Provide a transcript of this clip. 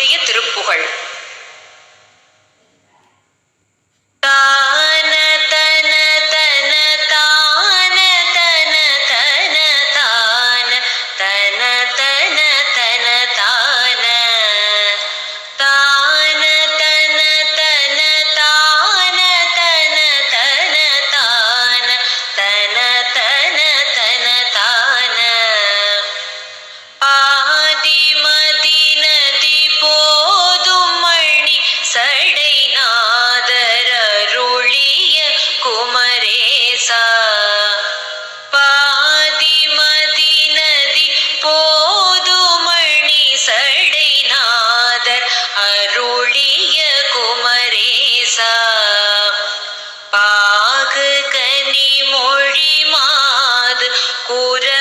அவருடைய திருப்புகழ் மொழி மாது குரல்